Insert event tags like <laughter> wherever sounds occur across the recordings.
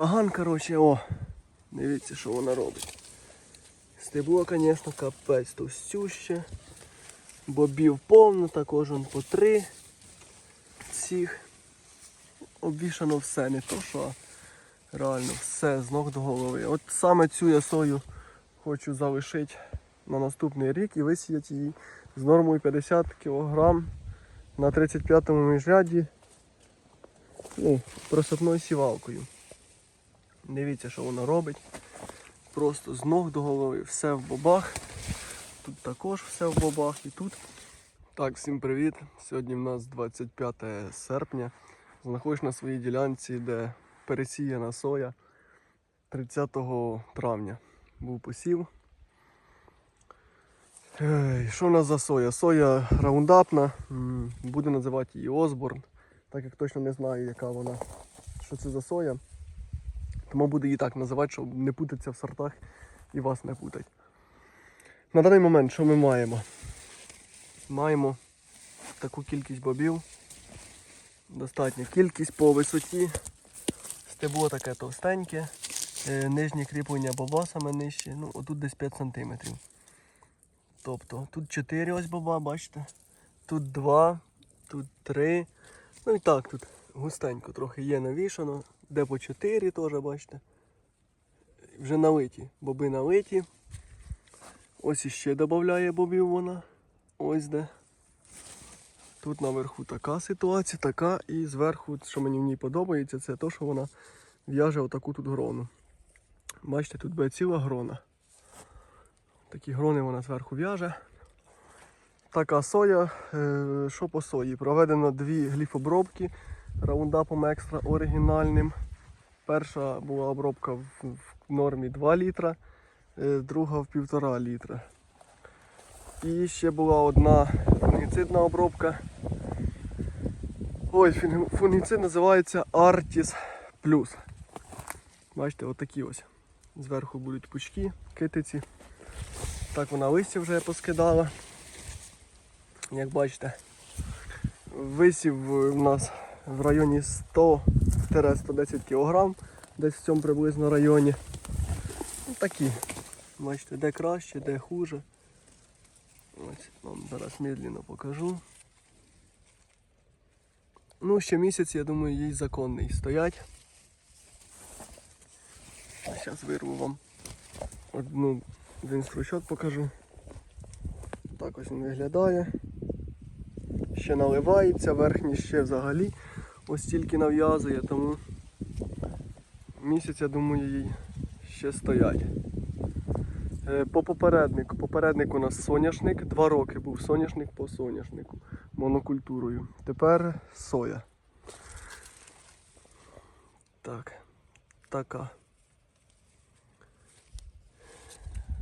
Аган, коротше, о, дивіться, що вона робить. Стебло, звісно, капець товстюще. Бобів повно, також он по три цих. Обвішано все, не то що реально все з ног до голови. От саме цю я сою хочу залишити на наступний рік і висіяти її з нормою 50 кг на 35-му міжряді ну, просипною сівалкою. Дивіться, що воно робить. Просто з ног до голови, все в бобах. Тут також все в бобах і тут. Так, всім привіт. Сьогодні в нас 25 серпня. Знаходжусь на своїй ділянці, де пересіяна соя 30 травня. Був посів. Ей, Що в нас за соя? Соя раундапна. М, Буду називати її Осборн, так як точно не знаю, яка вона, що це за соя. Тому буду її так називати, щоб не путатися в сортах і вас не путати. На даний момент що ми маємо? Маємо таку кількість бобів. Достатня кількість по висоті. Стебло таке товстеньке. Е, Нижнє кріплення боба саме нижче. Ну, отут десь 5 см. Тобто тут 4 ось боба, бачите? Тут 2, тут 3. Ну і так тут густенько трохи є навішано. Де по 4 теж, бачите. Вже налиті. Боби налиті. Ось іще додає бобів вона. Ось де. Тут наверху така ситуація, така, і зверху, що мені в ній подобається, це те, що вона в'яже отаку тут грону. Бачите, тут буде ціла грона. Такі грони вона зверху в'яже. Така соя. Е, Що по сої? Проведено дві гліфобробки раундапом екстра оригінальним. Перша була обробка в, в нормі 2 літра, е, друга в 1,5 літра. І ще була одна фунгіцидна обробка. Ой, фунгіцид називається Artis Plus. Бачите, отакі ось. Зверху будуть пучки, китиці. Так вона листя вже поскидала. Як бачите, висів в нас в районі 100-110 кг, десь в цьому приблизно районі. Ну, такі. Бачите, де краще, де хуже. Ось вам зараз медленно покажу. Ну, ще місяць, я думаю, їй законний стоять. Зараз вирву вам одну один стручок покажу. Так ось він виглядає. Ще наливається, верхній ще взагалі ось тільки нав'язує, тому місяць, я думаю, їй ще стоять. Е, По попереднику. Попередник у нас соняшник. Два роки був соняшник по соняшнику монокультурою. Тепер соя. Так. Така.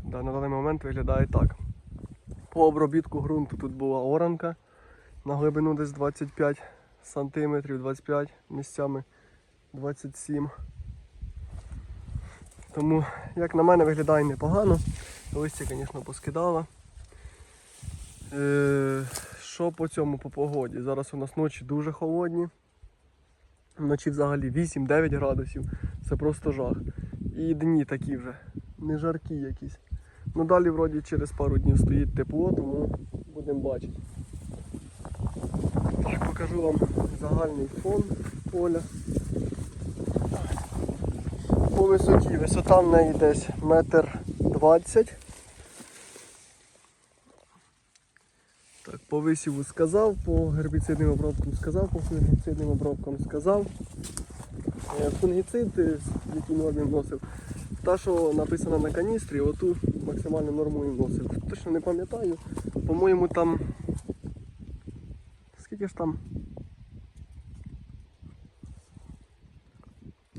Да, на даний момент виглядає так. По обробітку ґрунту тут була оранка на глибину десь 25 сантиметрів, 25 місцями 27. Тому, як на мене, виглядає непогано. Листя, звісно, поскидала. Е, що по цьому по погоді? Зараз у нас ночі дуже холодні. Вночі взагалі 8-9 градусів. Це просто жах. І дні такі вже, не жаркі якісь. Ну далі вроді через пару днів стоїть тепло, тому будемо бачити. Покажу вам загальний фон поля. По висоті. Висота в неї десь метр двадцять. Так, по висіву сказав, по гербіцидним обробкам сказав, по фунгіцидним обробкам сказав. Е, Фунгіцид, е, який нормі вносив, та, що написана на каністрі, оту максимальну норму і вносив. Точно не пам'ятаю. По-моєму там. Скільки ж там?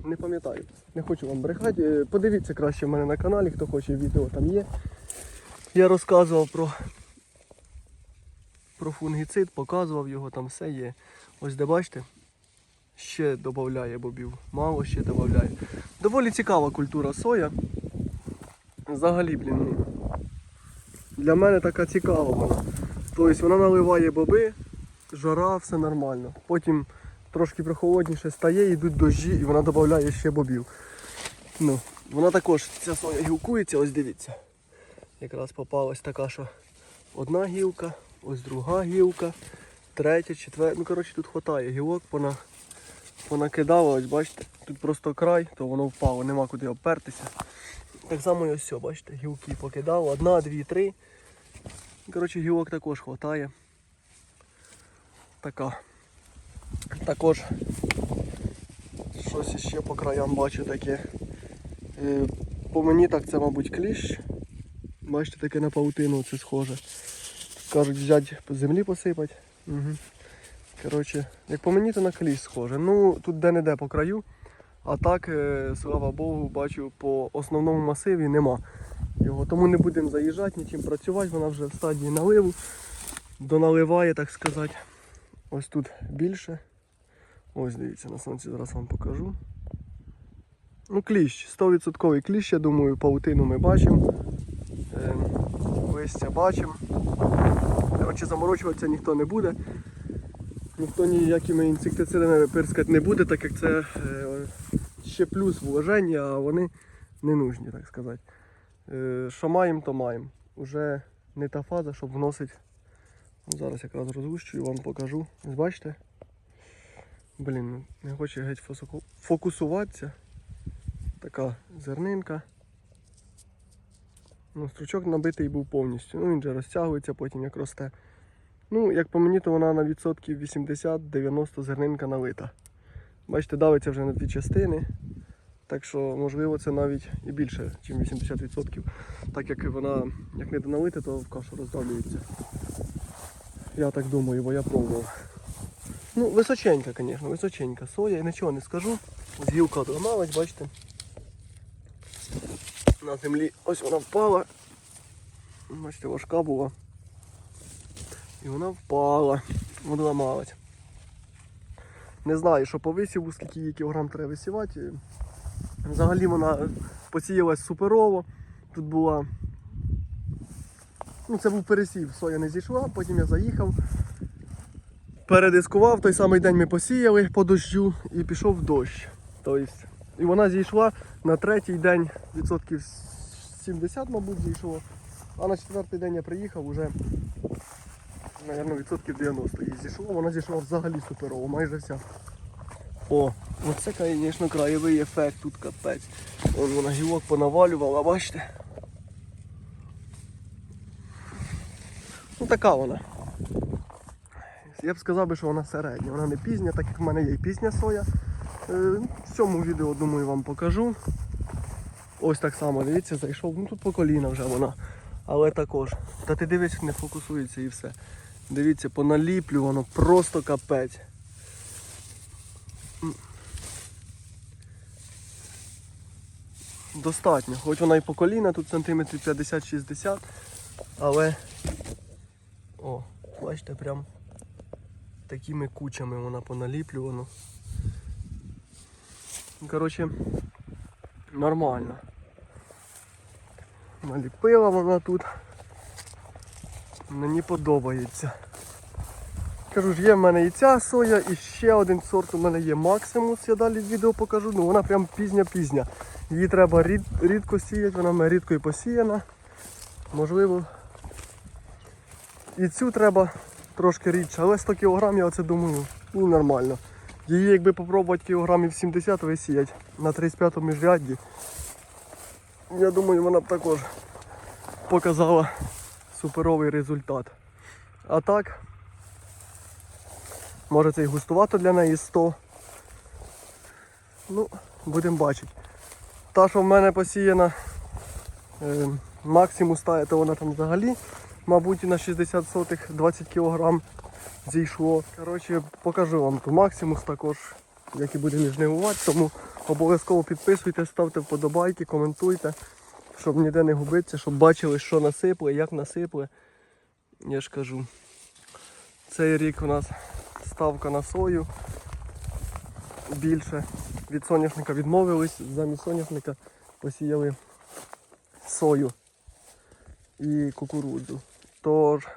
Не пам'ятаю. Не хочу вам брехати. Е, Подивіться краще в мене на каналі, хто хоче відео там є. Я розказував про, про фунгіцид, показував його, там все є. Ось де бачите, ще додає бобів. Мало ще додає. Доволі цікава культура соя. Взагалі, блін. ну, Для мене така цікава вона. Тобто вона наливає боби, жара, все нормально. Потім трошки прохолодніше стає, йдуть дощі і вона додає ще бобів. Ну, вона також, ця соя гілкується, ось дивіться. Якраз попалась така, що одна гілка, ось друга гілка, третя, четверта. Ну, коротше, тут хватає гілок, вона понакидала, ось бачите, тут просто край, то воно впало, нема куди обпертися. Так само і ось все, бачите, гілки покидав, одна, дві, три. Коротше, гілок також хватає. Така. Також щось іще по краям бачу таке. Е, По мені так це, мабуть, кліщ. Бачите, таке на паутину це схоже. Кажуть, взяти по землі посипати. Угу. Коротше, як по мені, то на кліщ схоже. Ну, тут де-не-де по краю. А так, е, слава Богу, бачу, по основному масиві нема його. Тому не будемо заїжджати, нічим працювати, вона вже в стадії наливу. Доналиває, так сказати. Ось тут більше. Ось дивіться, на сонці зараз вам покажу. Ну, кліщ, 100% кліщ, я думаю, паутину ми бачимо. Е, листя бачимо. Коротше, заморочуватися ніхто не буде. Ніхто ніякими інсектицидами пирскати не буде, так як це е, ще плюс вложення, а вони не нужні, так сказати. Е, що маємо, то маємо. Уже не та фаза, щоб вносити. Зараз якраз розгущу і вам покажу. Бачите? Блін, не хоче геть фокусуватися. Така зернинка. Ну, стручок набитий був повністю. Ну, він же розтягується потім як росте. Ну, як по мені, то вона на відсотків 80-90 зернинка налита. Бачите, давиться вже на дві частини. Так що, можливо, це навіть і більше, ніж 80%. Так як вона як не доналита, то в кашу роздавлюється. Я так думаю, бо я пробував. Ну, височенька, звісно, височенька соя, я нічого не скажу. Гілка трималась, бачите. На землі ось вона впала. Бачите, важка була. І вона впала, одламалась. Не знаю, що по висіву, скільки її кілограм треба висівати. Взагалі вона посіялась суперово. Тут була. Ну, це був пересів, соя не зійшла, потім я заїхав. Передискував, той самий день ми посіяли по дощу і пішов дощ. Тобто, і вона зійшла на третій день відсотків 70, мабуть, зійшло. А на четвертий день я приїхав уже, мабуть, відсотків 90 їй зійшло. Вона зійшла взагалі суперово, майже вся. О, оце, звісно, краєвий ефект тут капець. Вон вона гілок понавалювала, бачите? Ну така вона. Я б сказав би, що вона середня, вона не пізня, так як в мене є і пізня соя. Е, В цьому відео, думаю, вам покажу. Ось так само, дивіться, зайшов. Ну тут по коліна вже вона. Але також. Та ти дивись, не фокусується і все. Дивіться, поналіплю воно просто капець. Достатньо. Хоч вона і по коліна, тут сантиметрів 50-60, але. О, бачите, прям такими кучами вона поналіплювана. Коротше, нормально. Наліпила вона тут. Мені подобається. Кажу ж, є в мене і ця соя, і ще один сорт у мене є Максимус, я далі відео покажу. Ну вона прям пізня-пізня. Її треба рід, рідко сіяти, вона в мене рідко і посіяна. Можливо. І цю треба трошки рідше, але 100 кг я оце думаю, ну нормально. Її якби попробувати кілограмів 70 висіять на 35 міжрядді. Я думаю, вона б також показала суперовий результат. А так, може це і густувато для неї 100. Ну, будемо бачити. Та, що в мене посіяна е, максимум стає, то вона там взагалі, мабуть, на 60 сотих 20 кг зійшло. Коротше, покажу вам ту максимус також, як і будемо жнивувати, тому обов'язково підписуйтесь, ставте вподобайки, коментуйте, щоб ніде не губитися, щоб бачили, що насипли, як насипли. Я ж кажу, цей рік у нас ставка на сою більше. Від соняшника відмовились, замість соняшника посіяли сою і кукурудзу. Тож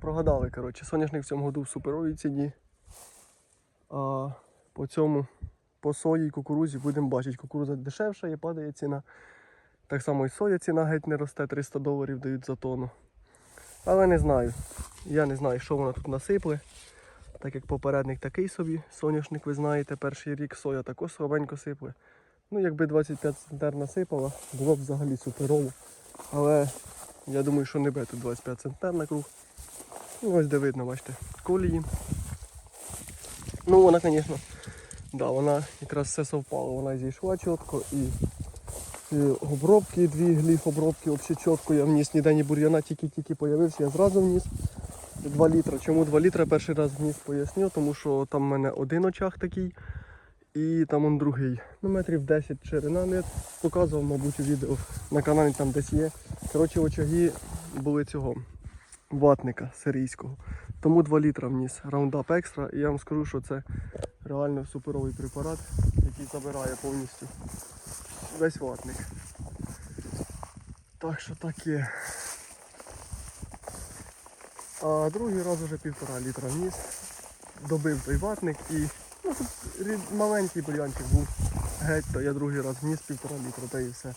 прогадали, коротше, соняшник в цьому году в суперовій ціні. А по цьому по сої і кукурузі будемо бачити. Кукуруза дешевша, є падає ціна. Так само і соя ціна геть не росте, 300 доларів дають за тонну. Але не знаю. Я не знаю, що вона тут насипле. Так як попередник такий собі, соняшник, ви знаєте, перший рік соя також слабенько сипле. Ну, якби 25 центнер насипала, було б взагалі суперово. Але я думаю, що не буде тут 25 центнер на круг. Ну, ось де видно, бачите, колії. Ну, вона, звісно, да, вона якраз все совпало. Вона зійшла чітко і, і обробки, дві гліф обробки взагалі чітко. Я вніс ніде ні бур'яна, тільки-тільки появився, я зразу вніс. 2 літра. Чому 2 літра перший раз вніс поясню, тому що там в мене один очаг такий і там он другий. Ну, метрів 10 ширина. Ну, я показував, мабуть, у відео на каналі там десь є. Коротше, очаги були цього ватника сирійського. Тому 2 літра вніс Roundup Extra. І я вам скажу, що це реально суперовий препарат, який забирає повністю весь ватник. Так що таке. А другий раз вже півтора літра вніс. Добив той ватник і ну, тут маленький бур'янчик був геть, то я другий раз вніс півтора літра, та і все.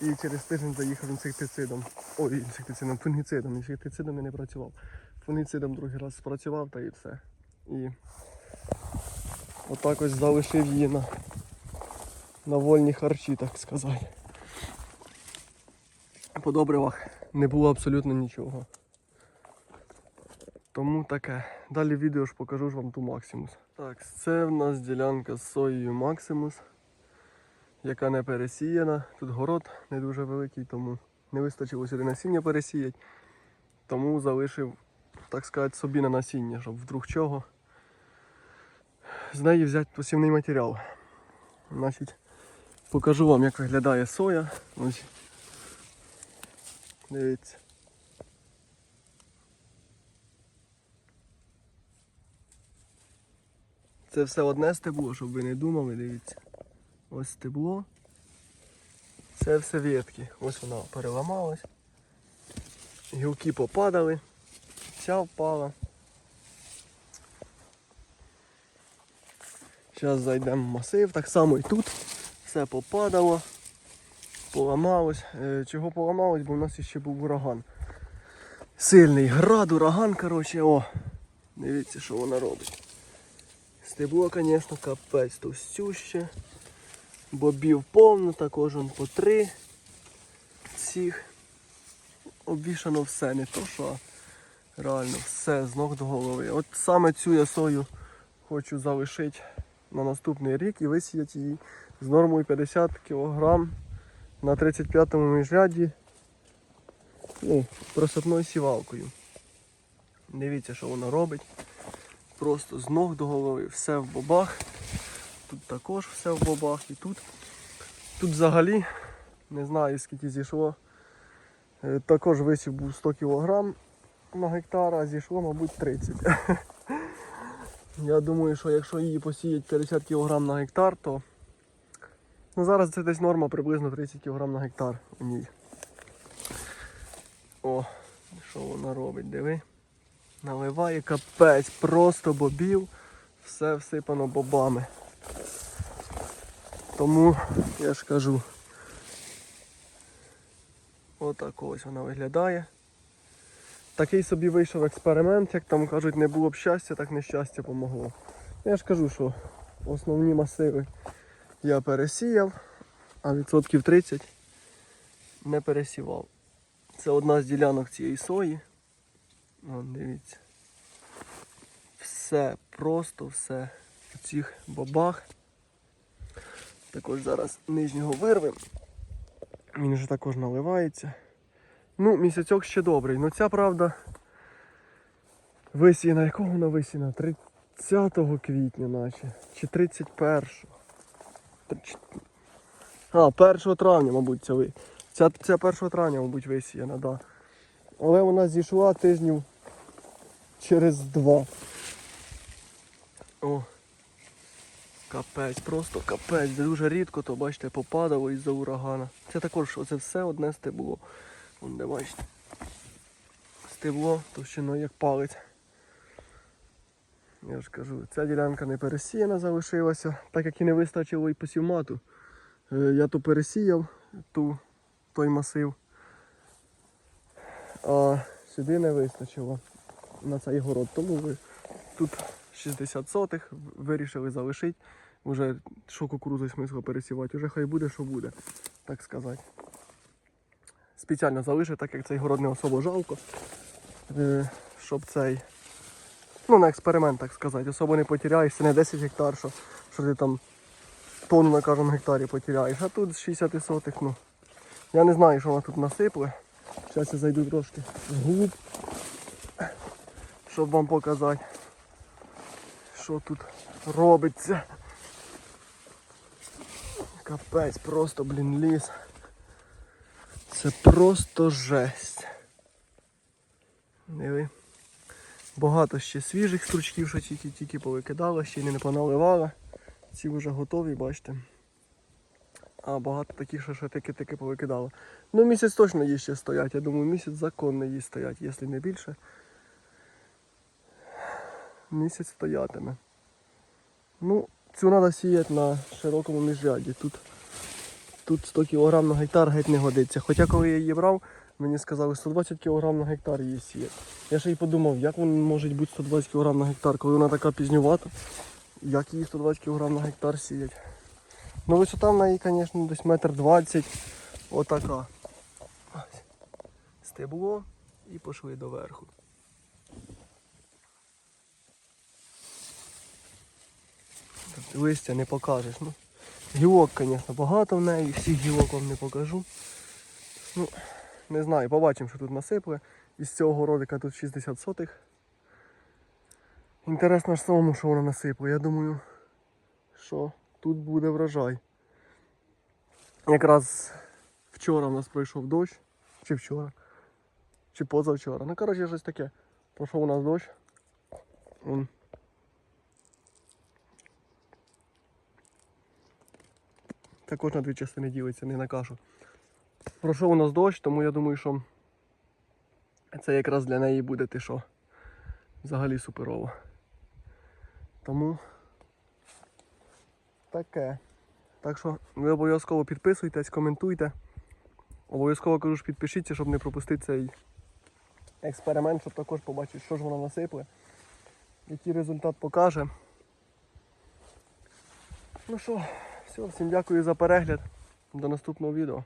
І через тиждень заїхав інсектицидом. Ой, інсектицидом, фунгіцидом. Інсектицидом я не працював. Фунгіцидом другий раз спрацював та і все. І отак ось залишив її на, на вольні харчі, так сказати. По добривах не було абсолютно нічого. Тому таке. Далі в відео ж покажу ж вам ту Максимус. Так, це в нас ділянка з соєю Максимус, яка не пересіяна. Тут город не дуже великий, тому не вистачило сюди насіння пересіяти. Тому залишив, так сказати, собі на насіння, щоб вдруг чого. З неї взяти посівний матеріал. Значить, покажу вам, як виглядає соя. Ось. Дивіться. Це все одне стебло, щоб ви не думали, дивіться. Ось стебло. Це все ветки. Ось вона переламалась. Гілки попадали. Ця впала. Зараз зайдемо в масив, так само і тут все попадало, поламалось. Е, Чого поламалось, бо в нас ще був ураган. Сильний град, ураган, коротше, о. Дивіться, що вона робить. Стебло, звісно, капець товстюще. Бобів повно, також он по три цих. Обвішано все, не то що реально все з ног до голови. От саме цю я сою хочу залишити на наступний рік і висіяти її з нормою 50 кг на 35-му міжряді ну, просипною сівалкою. Дивіться, що вона робить. Просто з ног до голови, все в бобах. Тут також все в бобах і тут. Тут взагалі не знаю скільки зійшло. Е, Також висів був 100 кг на гектар, а зійшло, мабуть, 30. <laughs> Я думаю, що якщо її посіять 50 кг на гектар, то ну, зараз це десь норма приблизно 30 кг на гектар у ній. О, що вона робить, диви. Наливає капець, просто бобів, все всипано бобами. Тому я ж кажу, отак ось вона виглядає. Такий собі вийшов експеримент, як там кажуть, не було б щастя, так нещастя помогло. Я ж кажу, що основні масиви я пересіяв, а відсотків 30 не пересівав. Це одна з ділянок цієї сої. Вон, дивіться. Все, просто все у цих бобах. Також зараз нижнього вирвем. Він вже також наливається. Ну, місяцьок ще добрий. Ну ця правда висіяна, якого вона висіяна? 30 квітня наче. Чи 31. А, 1 травня, мабуть, ця ви. Ця, ця 1 травня, мабуть, висіяна, так. Да. Але вона зійшла тижнів через два. О. Капець, просто капець. Дуже рідко, то бачите, попадало із-за урагана. Це також оце все одне стебло. Вон де бачите. Стебло товщиною як палець. Я ж кажу, ця ділянка не пересіяна залишилася, так як і не вистачило і посівмату. Е, Я то пересіяв ту, той масив, а сюди не вистачило на цей город. Тому ви тут 60 сотих вирішили залишити. Уже що кукурудзу смисла пересівати, уже хай буде, що буде, так сказати. Спеціально залишив, так як цей город не особо жалко. Е, Щоб цей. Ну, на експеримент, так сказати. Особо не потеряєшся, не 10 гектар, що, що ти там тонну на кожному гектарі потеряєш. А тут з 60 сотих, ну. Я не знаю, що воно тут насипле. Зараз я зайду трошки вглуб, щоб вам показати, що тут робиться. Капець, просто, блін, ліс. Це просто жесть. Диви. Багато ще свіжих стручків, що тільки-тільки повикидала, ще й не поналивала. Ці вже готові, бачите. А багато таких, що ще таки-таки повикидала. Ну місяць точно її ще стоять. Я думаю, місяць законно її стоять, якщо не більше. Місяць стоятиме. Ну, цю треба сіяти на широкому міжряді. Тут, тут 100 кг на гектар геть не годиться. Хоча коли я її брав, мені сказали 120 кг на гектар її сіяти. Я ще й подумав, як воно може бути 120 кг на гектар, коли вона така пізнювата. Як її 120 кг на гектар сіять. Ну висота в неї, звісно, десь метр двадцять. Отака. Стебло і пішли доверху. Листя не покажеш. Ну, гілок, звісно, багато в неї, всіх гілок вам не покажу. Ну, не знаю, побачимо, що тут насипле. Із цього городика тут 60 сотих. Інтересно ж самому, що воно насипле. Я думаю, що тут буде врожай. Якраз вчора в нас пройшов дощ. Чи вчора, чи позавчора. Ну, коротше, щось таке. Пройшов у нас дощ. Також на дві частини ділиться, не на кашу. Пройшов у нас дощ, тому я думаю, що це якраз для неї буде ти що. Взагалі суперово. Тому таке. Так що ви обов'язково підписуйтесь, коментуйте. Обов'язково кажу що підпишіться, щоб не пропустити цей експеримент, щоб також побачити, що ж воно насипле, який результат покаже. Ну що, все, всім дякую за перегляд. До наступного відео.